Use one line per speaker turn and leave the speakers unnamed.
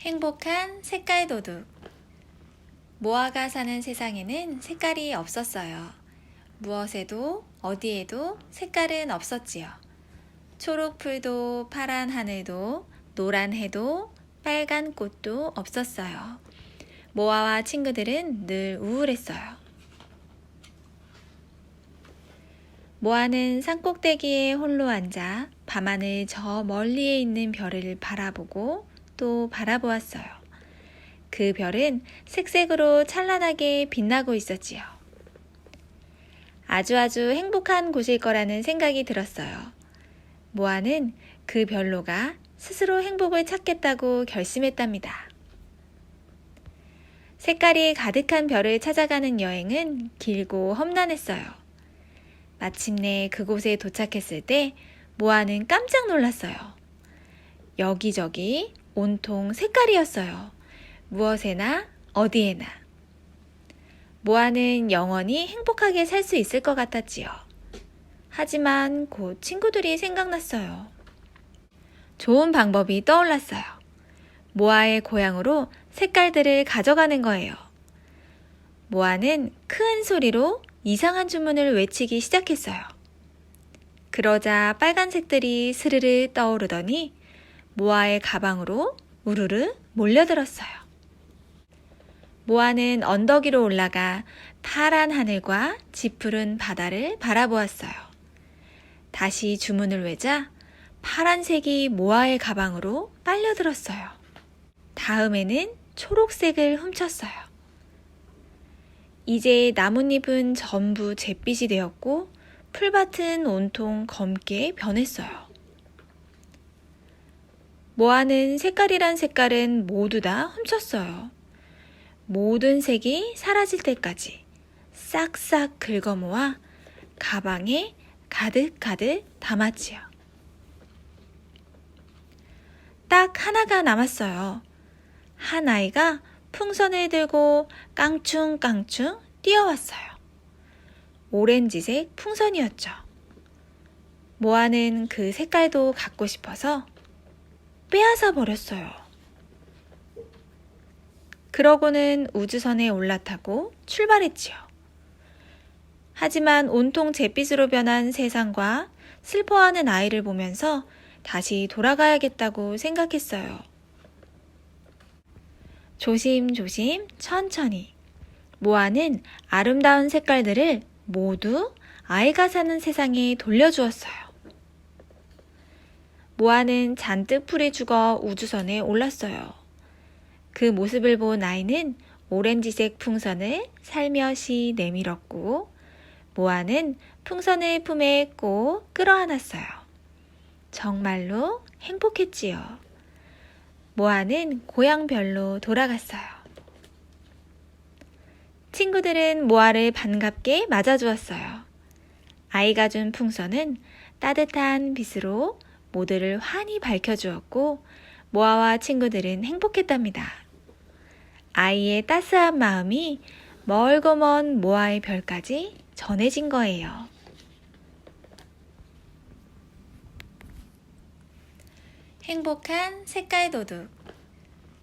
행복한 색깔 도둑. 모아가 사는 세상에는 색깔이 없었어요. 무엇에도 어디에도 색깔은 없었지요. 초록 풀도 파란 하늘도 노란 해도 빨간 꽃도 없었어요. 모아와 친구들은 늘 우울했어요. 모아는 산꼭대기에 홀로 앉아 밤하늘 저 멀리에 있는 별을 바라보고 또 바라보았어요. 그 별은 색색으로 찬란하게 빛나고 있었지요. 아주 아주 행복한 곳일 거라는 생각이 들었어요. 모아는 그 별로가 스스로 행복을 찾겠다고 결심했답니다. 색깔이 가득한 별을 찾아가는 여행은 길고 험난했어요. 마침내 그곳에 도착했을 때 모아는 깜짝 놀랐어요. 여기저기 온통 색깔이었어요. 무엇에나 어디에나. 모아는 영원히 행복하게 살 수 있을 것 같았지요. 하지만 곧 친구들이 생각났어요. 좋은 방법이 떠올랐어요. 모아의 고향으로 색깔들을 가져가는 거예요. 모아는 큰 소리로 이상한 주문을 외치기 시작했어요. 그러자 빨간색들이 스르르 떠오르더니 모아의 가방으로 우르르 몰려들었어요. 모아는 언덕 위로 올라가 파란 하늘과 짙푸른 바다를 바라보았어요. 다시 주문을 외자 파란색이 모아의 가방으로 빨려들었어요. 다음에는 초록색을 훔쳤어요. 이제 나뭇잎은 전부 잿빛이 되었고 풀밭은 온통 검게 변했어요. 모아는 색깔이란 색깔은 모두 다 훔쳤어요. 모든 색이 사라질 때까지 싹싹 긁어 모아 가방에 가득가득 담았지요. 딱 하나가 남았어요. 한 아이가 풍선을 들고 깡충깡충 뛰어왔어요. 오렌지색 풍선이었죠. 모아는 그 색깔도 갖고 싶어서 빼앗아 버렸어요. 그러고는 우주선에 올라타고 출발했지요. 하지만 온통 잿빛으로 변한 세상과 슬퍼하는 아이를 보면서 다시 돌아가야겠다고 생각했어요. 조심조심 천천히 모아는 아름다운 색깔들을 모두 아이가 사는 세상에 돌려주었어요. 모아는 잔뜩 풀이 죽어 우주선에 올랐어요. 그 모습을 본 아이는 오렌지색 풍선을 살며시 내밀었고 모아는 풍선을 품에 꼭 끌어안았어요. 정말로 행복했지요. 모아는 고향별로 돌아갔어요. 친구들은 모아를 반갑게 맞아주었어요. 아이가 준 풍선은 따뜻한 빛으로 모두를 환히 밝혀주었고, 모아와 친구들은 행복했답니다. 아이의 따스한 마음이 멀고 먼 모아의 별까지 전해진 거예요. 행복한 색깔 도둑.